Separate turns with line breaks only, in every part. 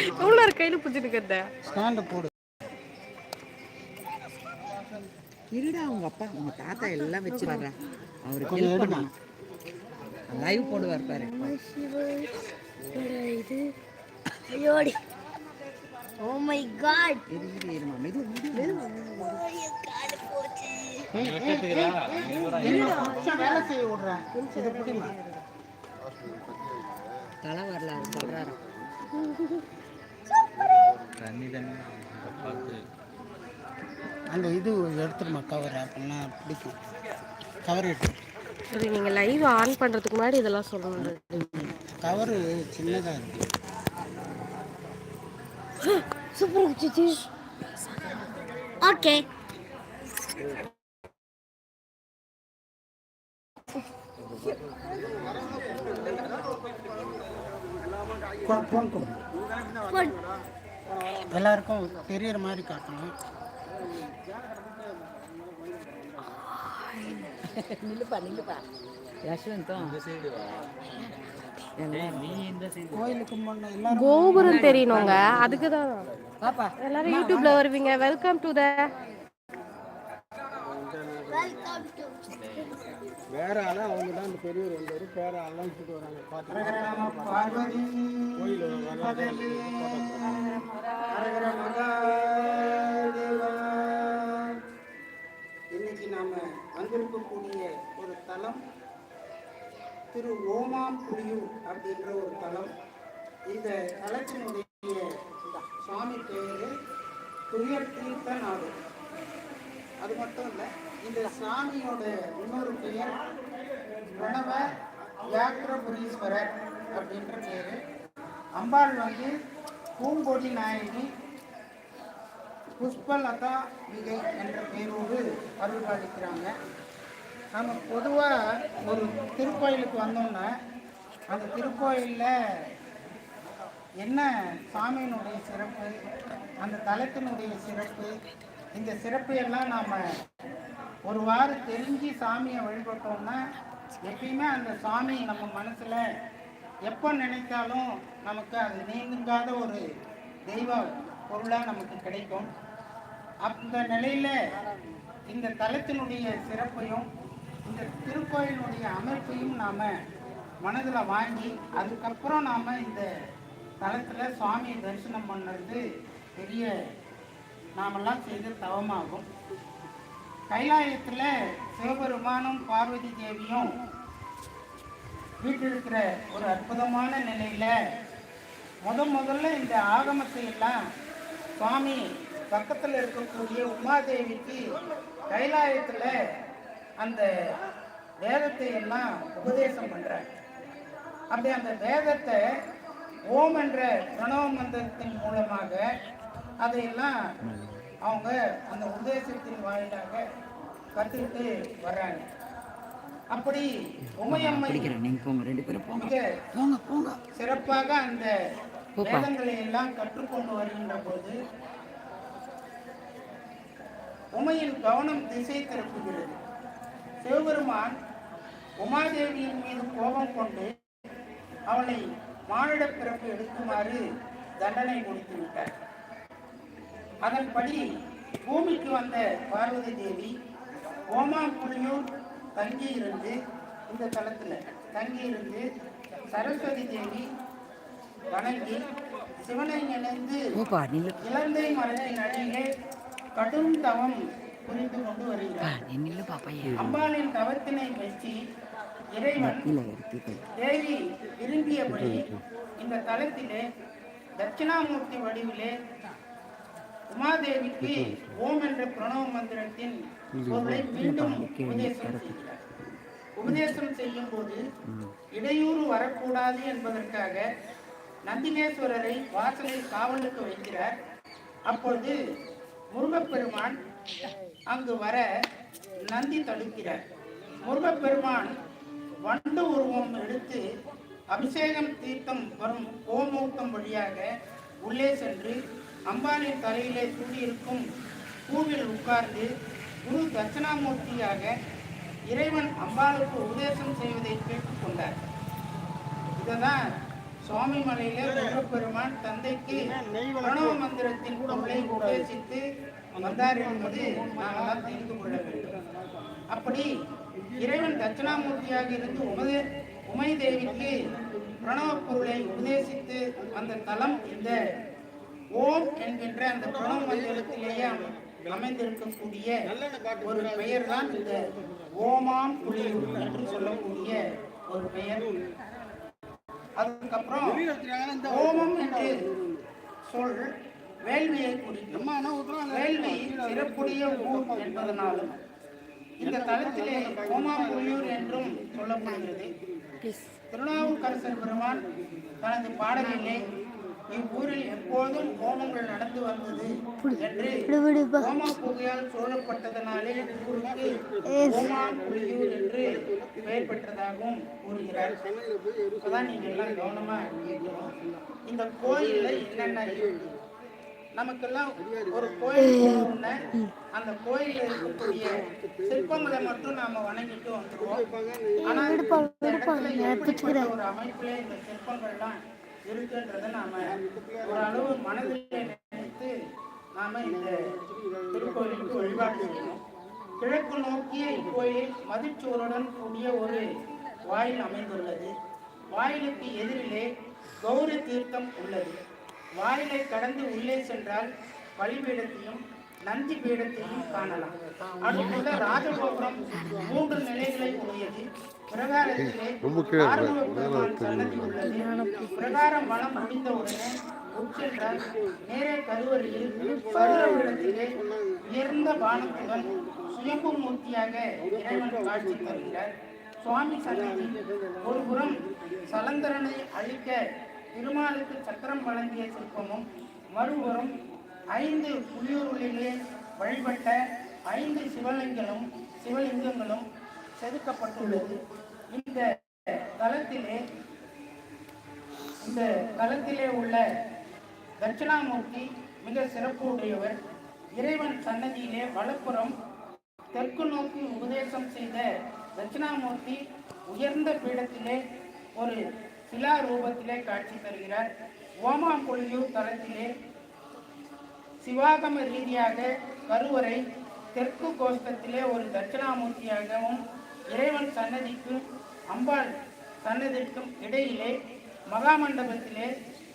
எவ்வளோ ஒரு கையில் பிடிச்சிருக்கிறத
ஸ்டாண்டு போடு.
இருடா அவங்க அப்பா உங்க தாத்தா எல்லாம் வச்சு வர்றேன் அவருக்கு ஹெல்ப். பண்ணணும். லைவ் போடுவார் பாரு.
இது? ஐயோடி. ஓ மை காட்
இரு இரு இருமா மெது
காடு போச்சு
என்ன அந்த இது எடுத்துருமா கவர் அப்படின்னா பிடிக்கும். கவர் எடுத்து
சரி நீங்கள் லைவ் ஆன் பண்ணுறதுக்கு முன்னாடி இதெல்லாம் சொல்லணும்
கவரு சின்னதாக இருக்கு.
சூப்பர் ஓகே
எல்லாருக்கும் தெரியற மாதிரி காட்டணும்.
நில்லுப்பா நில்லுப்பா. யஷ்வந்தம்
கோயிலுக்கு முன்ன எல்லாரும்
கோபுரம் தெரியணுங்க. அதுக்கு தான்
பாப்பா.
எல்லாரும் யூடியூப்ல வருவீங்க. வெல்கம் டு த
வேற ஆளா அவங்க தான் அந்த பெரியவர் வந்தாரு. பேர ஆளாம் கூட்டு வராங்க மகாதேவா. இன்னைக்கு நாம வந்திருக்கக்கூடிய ஒரு தலம் திரு ஓமாம்புலியூர் அப்படின்ற ஒரு தலம். இந்த தலத்தினுடைய சுவாமி பேரு துயர் தீர்த்த நாடு அது மட்டும் இல்லை இந்த சாமியோட இன்னொரு பெயர் பிரணவ வியாக்கிரபுரீஸ்வரர் அப்படின்ற பேர். அம்பாள் வந்து பூங்கொடி நாயகி புஷ்பலதா விகை என்ற பேரோடு அருள்பாலிக்கிறாங்க நம்ம பொதுவாக ஒரு திருக்கோயிலுக்கு வந்தோம்னா அந்த திருக்கோயிலில் என்ன சாமியினுடைய சிறப்பு அந்த தலத்தினுடைய சிறப்பு இந்த சிறப்பையெல்லாம் நாம் ஒரு வாரம் தெரிஞ்சு சாமியை வழிபட்டோம்னா எப்பயுமே அந்த சாமி நம்ம மனசில் எப்போ நினைத்தாலும் நமக்கு அது நீங்காத ஒரு தெய்வ பொருளாக நமக்கு கிடைக்கும். அந்த நிலையில் இந்த தலத்தினுடைய சிறப்பையும் இந்த திருக்கோயிலுடைய அமைப்பையும் நாம் மனதில் வாங்கி அதுக்கப்புறம் நாம் இந்த தலத்தில் சுவாமியை தரிசனம் பண்ணுறது பெரிய நாமெல்லாம் செய்த தவமாகும். கைலாயத்தில் சிவபெருமானும் பார்வதி தேவியும் வீட்டிருக்கிற ஒரு அற்புதமான நிலையில் முத முதல்ல இந்த ஆகமத்தை எல்லாம் சுவாமி பக்கத்தில் இருக்கக்கூடிய உமாதேவிக்கு கைலாயத்தில் அந்த வேதத்தை எல்லாம் உபதேசம் பண்ணுறார் அப்படி அந்த வேதத்தை ஓம் என்ற பிரணவ மந்திரத்தின் மூலமாக அதையெல்லாம் அவங்க அந்த உபதேசத்தின் வாயிலாக கற்றுக்கிட்டு வர்றாங்க. அப்படி உமையம்மை
மிக சிறப்பாக அந்த வேதங்களை எல்லாம் கற்றுக்கொண்டு வருகின்ற போது உமையின் கவனம் திசை திருப்புகிறது. சிவபெருமான் உமாதேவியின் மீது கோபம் கொண்டு அவளை மானிட பிறப்பு எடுக்குமாறு தண்டனை கொடுத்து விட்டார். அதன்படி பூமிக்கு வந்த பார்வதி தேவி ஓமாம்புலியூர் தங்கியிருந்து இந்த தலத்தில் தங்கியிருந்து சரஸ்வதி தேவி வணங்கி சிவனை நினைந்து இலந்தை மரத்தின் அடியிலே கடும் தவம் புரிந்து கொண்டு வருகிறார். அம்பாளின் தவத்தினை மெச்சி இறைவன் தேவி விரும்பியபடி இந்த தலத்திலே தட்சிணாமூர்த்தி வடிவிலே உமாதேவிக்கு ஓம் என்ற பிரணவ மந்திரத்தின் பொருளை மீண்டும் உபதேசம் செய்கிறார். உபதேசம் செய்யும் போது இடையூறு வரக்கூடாது என்பதற்காக நந்திகேஸ்வரரை வாசலில் காவலுக்கு வைக்கிறார். அப்பொழுது முருகப்பெருமான் அங்கு வர நந்தி தடுக்கிறார். முருகப்பெருமான் வண்டு உருவம் எடுத்து அபிஷேகம் தீர்த்தம் வரும் கோமூர்த்தம் வழியாக உள்ளே சென்று அம்பாளின் தலையிலே சூடியிருக்கும் பூவில் உட்கார்ந்து குரு தட்சிணாமூர்த்தியாக இறைவன் அம்பாளுக்கு உபதேசம் செய்வதை கேட்டுக்கொண்டார் இததான்
சுவாமி மலையிலே முருகப்பெருமான் தந்தைக்கு பிரணவ மந்திரத்தின் பொருளை உபதேசித்து வந்தார் என்பது நாங்களாம் தெரிந்து கொள்ள வேண்டும். அப்படி இறைவன் தட்சிணாமூர்த்தியாக இருந்து உமதே உமை தேவிக்கு பிரணவ பொருளை உபதேசித்து அந்த தலம் இந்த ஓம் என்கின்ற அந்த பிரணவ அமை- அமைந்திருக்கக்கூடிய ஒரு பெயர் தான் இந்த ஓமாம் புலியூர் என்று சொல்லக்கூடிய ஒரு பெயர். அதுக்கப்புறம் ஓமம் என்று சொல் வேள்வியை குறிக்கும். வேள்வி சிறப்புடைய ஊர் என்பதனாலும் இந்த தலத்திலே ஓமாம்புலியூர் என்றும் சொல்லப்படுகிறது. திருநாவுக்கரசர் பெருமான் தனது பாடலிலே இவ்வூரில் எப்போதும் ஹோமங்கள் நடந்து வந்தது என்று ஹோமா புகையால் சூழப்பட்டதனாலே ஊருக்கு ஓமாம்புலியூர் என்று பெயர் பெற்றதாகவும் கூறுகிறார். இப்பதான் நீங்க எல்லாம் கவனமா கேட்கணும் இந்த கோயில்ல என்னென்ன நமக்கெல்லாம் ஒரு கோயில் அந்த கோயில்ல இருக்கக்கூடிய சிற்பங்களை மட்டும் நாம வணங்கிட்டு வந்துருவோம். ஆனா ஒரு அமைப்பிலே இந்த சிற்பங்கள்லாம் இருக்குன்றத நாம ஒரு அளவு மனதில் நினைத்து நாம இந்த திருக்கோயிலுக்கு வழிபாடு செய்யணும் கிழக்கு நோக்கிய இக்கோயில் மதிச்சோருடன் கூடிய ஒரு வாயில் அமைந்துள்ளது. வாயிலுக்கு எதிரிலே கௌரி தீர்த்தம் உள்ளது. வாயிலை கடந்து உள்ளே சென்றால் பலிபீடத்தையும் நந்தி பீடத்தையும் காணலாம். அடுத்துள்ள ராஜகோபுரம் மூன்று நிலைகளை உடையது பிரகாரத்திலே சன்னதி உள்ளது. பிரகாரம் வளம் முடிந்தவுடனே உட்சென்றால் நேரே கருவறையில் கருவரிடத்திலே உயர்ந்த பானத்துடன் சுயம்பு மூர்த்தியாக இறைவன் காட்சி தருகிறார். சுவாமி சன்னதி ஒரு புறம் சலந்தரனை அழிக்க திருமாலுக்கு சக்கரம் வழங்கிய சிற்பமும் மறுபுறம் ஐந்து புலியூருளிலே வழிபட்ட ஐந்து சிவலிங்கங்களும் சிவலிங்கங்களும் செதுக்கப்பட்டுள்ளது. இந்த தலத்திலே இந்த தலத்திலே உள்ள தட்சிணாமூர்த்தி மிக சிறப்பு உடையவர் இறைவன் சன்னதியிலே வலப்புறம் தெற்கு நோக்கி உபதேசம் செய்த தட்சிணாமூர்த்தி உயர்ந்த பீடத்திலே ஒரு சிலா ரூபத்திலே காட்சி தருகிறார். ஓமாம்புலியூர் தலத்திலே சிவாகம ரீதியாக கருவறை தெற்கு கோஷ்டத்திலே ஒரு தட்சிணாமூர்த்தியாகவும் இறைவன் சன்னதிக்கும் அம்பாள் சன்னதிக்கும் இடையிலே மகாமண்டபத்திலே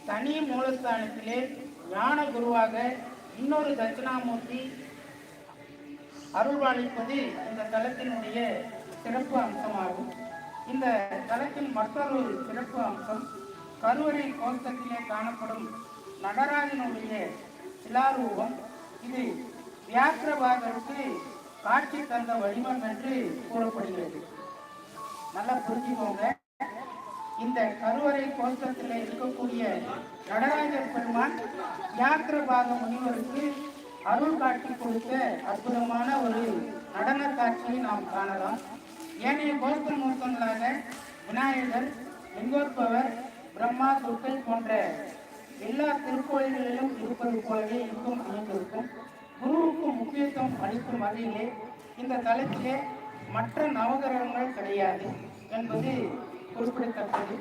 தனி மூலஸ்தானத்திலே ஞான குருவாக இன்னொரு தட்சிணாமூர்த்தி அருள்வாளிப்பது இந்த தலத்தினுடைய சிறப்பு அம்சமாகும். இந்த தலத்தின் மற்றொரு சிறப்பு அம்சம் கருவறை கோஷ்டத்திலே காணப்படும் நடராஜனுடைய சிலாரூபம். இது வியாக்கிரபாதருக்கு காட்சி தந்த வடிவம் என்று கூறப்படுகிறது. நல்லா புரிஞ்சுக்கோங்க. இந்த கருவறை கோஷத்தில் இருக்கக்கூடிய நடராஜர் பெருமான் வியாக்கிரபாக முனிவருக்கு அருள் காட்சி கொடுத்த அற்புதமான ஒரு நடன காட்சியை நாம் காணலாம். ஏனைய கோஷ்ட மூர்த்தங்களாக விநாயகர் லிங்கோத்பவர் பிரம்மா துர்க்கை போன்ற எல்லா திருக்கோயில்களிலும் இருப்பது போலவே இங்கும் அமைந்திருக்கும். குருவுக்கு முக்கியத்துவம் அளிக்கும் வகையிலே இந்த தலத்திலே மற்ற நவகிரகங்கள் கிடையாது என்பது குறிப்பிடத்தக்கது.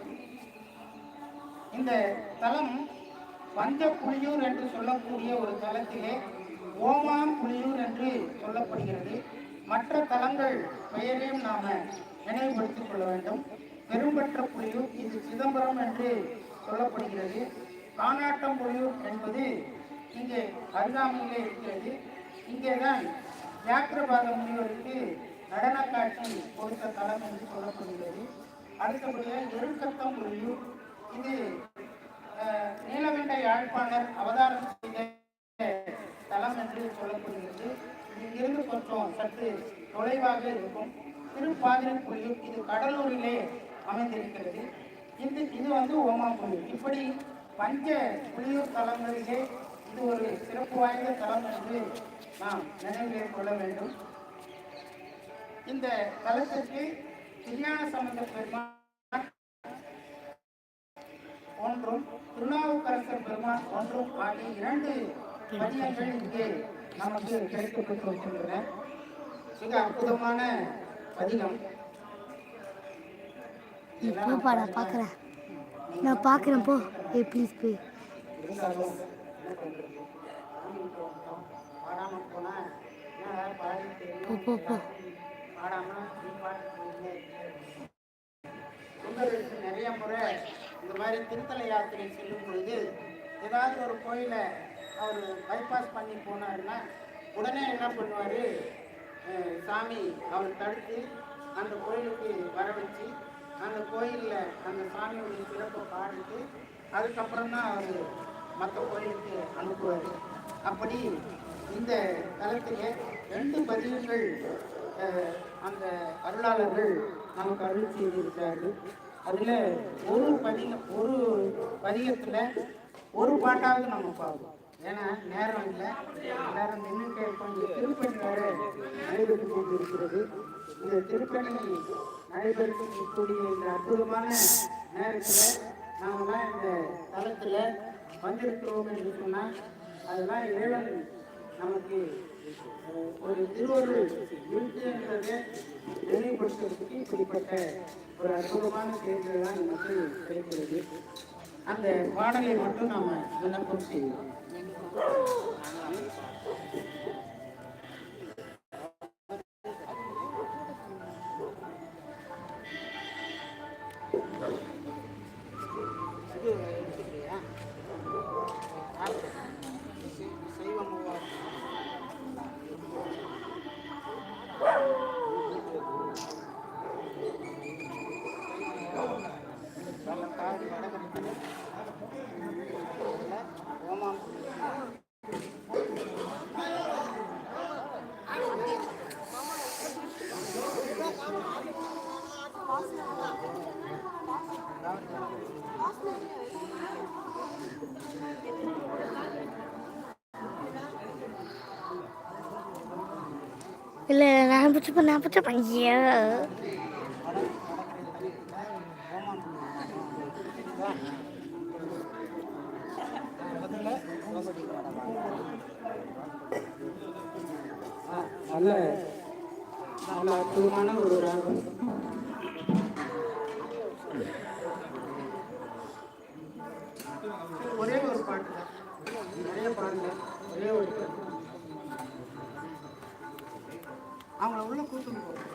இந்த தலம் வந்த புலியூர் என்று சொல்லக்கூடிய ஒரு தலத்திலே ஓமாம் புலியூர் என்று சொல்லப்படுகிறது. மற்ற தலங்கள் பெயரையும் நாம் நினைவுபடுத்திக் கொள்ள வேண்டும். பெரும்பற்ற புலியூர் இது சிதம்பரம் என்று சொல்லப்படுகிறது. காணாட்டம் புலியூர் என்பது இங்கே அருகாமையிலே இருக்கிறது. இங்கேதான் வியாக்கிரபாத முனிவருக்கு நடன காட்சி கொடுத்த தலம் என்று சொல்லப்படுகிறது. அடுத்தபடியாக எருக்கத்தம் புலியூர் இது நீலகண்ட யாழ்ப்பாணர் அவதாரம் செய்த தலம் என்று சொல்லப்படுகிறது. இங்கிருந்து கொஞ்சம் சற்று தொலைவாக இருக்கும். திருப்பாதிரப்புலியூர் இது கடலூரிலே அமைந்திருக்கிறது. இது இது வந்து ஓமாம்புலியூர் இப்படி பஞ்ச புலியூர் தலங்களிலே இது ஒரு சிறப்பு வாய்ந்த தலம் என்று நாம் நினைவிலே கொள்ள வேண்டும். இந்த தலத்திற்கு திருஞான சம்பந்த பெருமான் ஒன்றும் திருநாவுக்கரசர் பெருமான் ஒன்றும் ஆகிய இரண்டு பதியங்கள் இங்கே நமக்கு கிடைக்கப்பட்டு இருக்கின்றன மிக அற்புதமான பதிகம்.
நான் பார்க்குறேன்.
நான் போ. ஏ ப்ளீஸ் பே போ போ
போ. சுந்தரருக்கு நிறைய முறை இந்த மாதிரி திருத்தல யாத்திரை செல்லும் பொழுது ஏதாவது ஒரு கோயிலை அவர் பைபாஸ் பண்ணி போனாருன்னா உடனே என்ன பண்ணுவார்? சாமி அவர் தடுத்து அந்த கோயிலுக்கு வர வச்சு அந்த கோயிலில் அந்த சாமியுடைய சிறப்பை பாடிட்டு அதுக்கப்புறம் தான் அவர் மற்ற கோயிலுக்கு அனுப்புவார். அப்படி இந்த தலத்திலே ரெண்டு பதிவுகள் அந்த அருளாளர்கள் நமக்கு அருள் செய்திருக்கிறார்கள். அதில் ஒரு பதிக ஒரு பதிகத்தில் ஒரு பாட்டாவது நம்ம பார்ப்போம் ஏன்னா நேரம் இல்லை. எல்லாரும் நின்று கேட்போம். இந்த திருப்பணி வேறு நடைபெற்று கொண்டிருக்கிறது இந்த திருப்பணி அனைவருக்கும் இந்த அற்புதமான நேரத்தில் நாமெல்லாம் இந்த தளத்தில் வந்திருக்கிறோம் என்று சொன்னால் அதெல்லாம் இறைவன் நமக்கு அஹ், ஒரு திருவருள் இருக்குன்றதை நினைவுபடுத்துவதற்கு இப்படிப்பட்ட ஒரு அற்புதமான செய்திகள் தான் நமக்கு கிடைக்கிறது அந்த பாடலை மட்டும் நாம விண்ணப்பம் செய்வோம்.
இல்லை நான் பிடிச்சப்ப நான் பிடிச்சப்பேன் ஐயோ.
நல்ல நல்ல அற்புதமான ஒரு அவங்கள உள்ளே கூப்பிட்டு போகிறோம்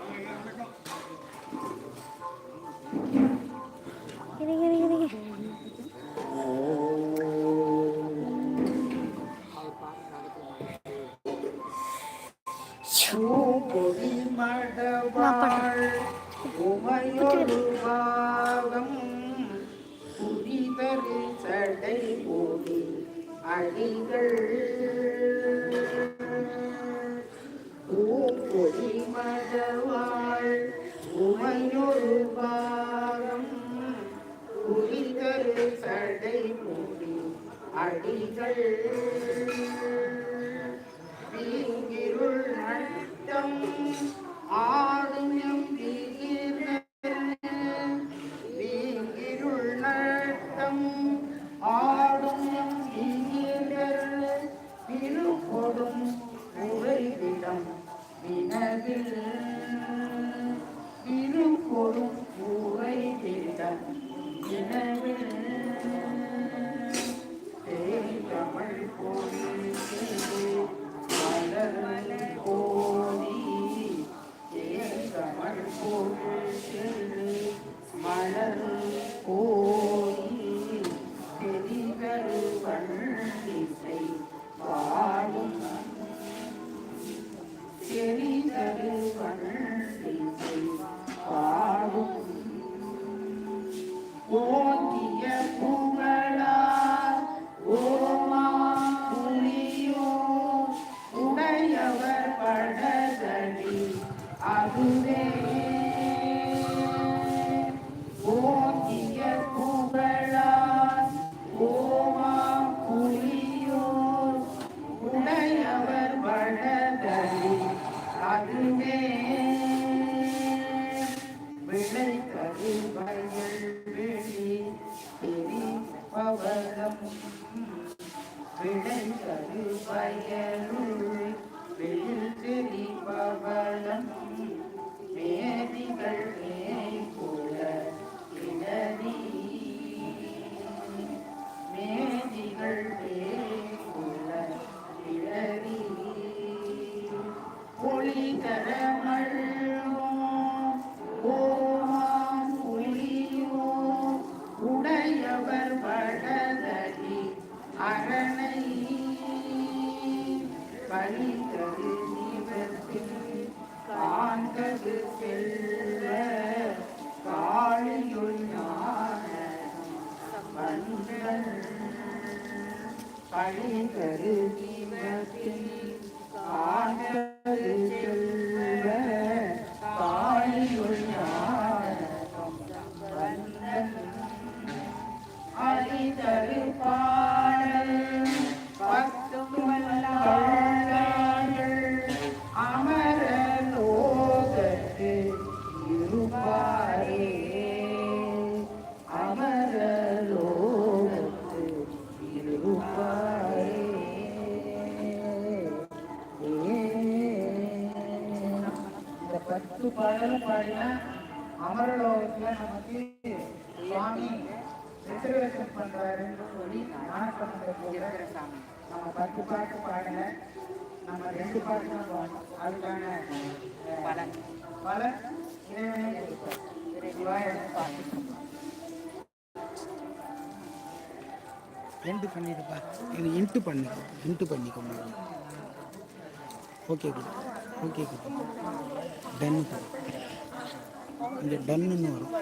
Jenny, Jenny. 네. நமக்கு சுவாமி ரிசர்வேஷன் பண்றாருன்னு சொல்லி ஞானசம்பந்த போகிற சாமி நம்ம பத்து பாட்டு பாடல. நம்ம ரெண்டு பாட்டு தான் பாடணும். அதுக்கான பலன். பலன் இறைவனே கொடுப்பார்.
ரெண்டு பண்ணிடுப்பா. இது இன்ட்டு பண்ணிக்கோ இன்ட்டு பண்ணிக்கோ முதல்ல. Okay good okay good done இங்கே டன்னுன்னு வரும்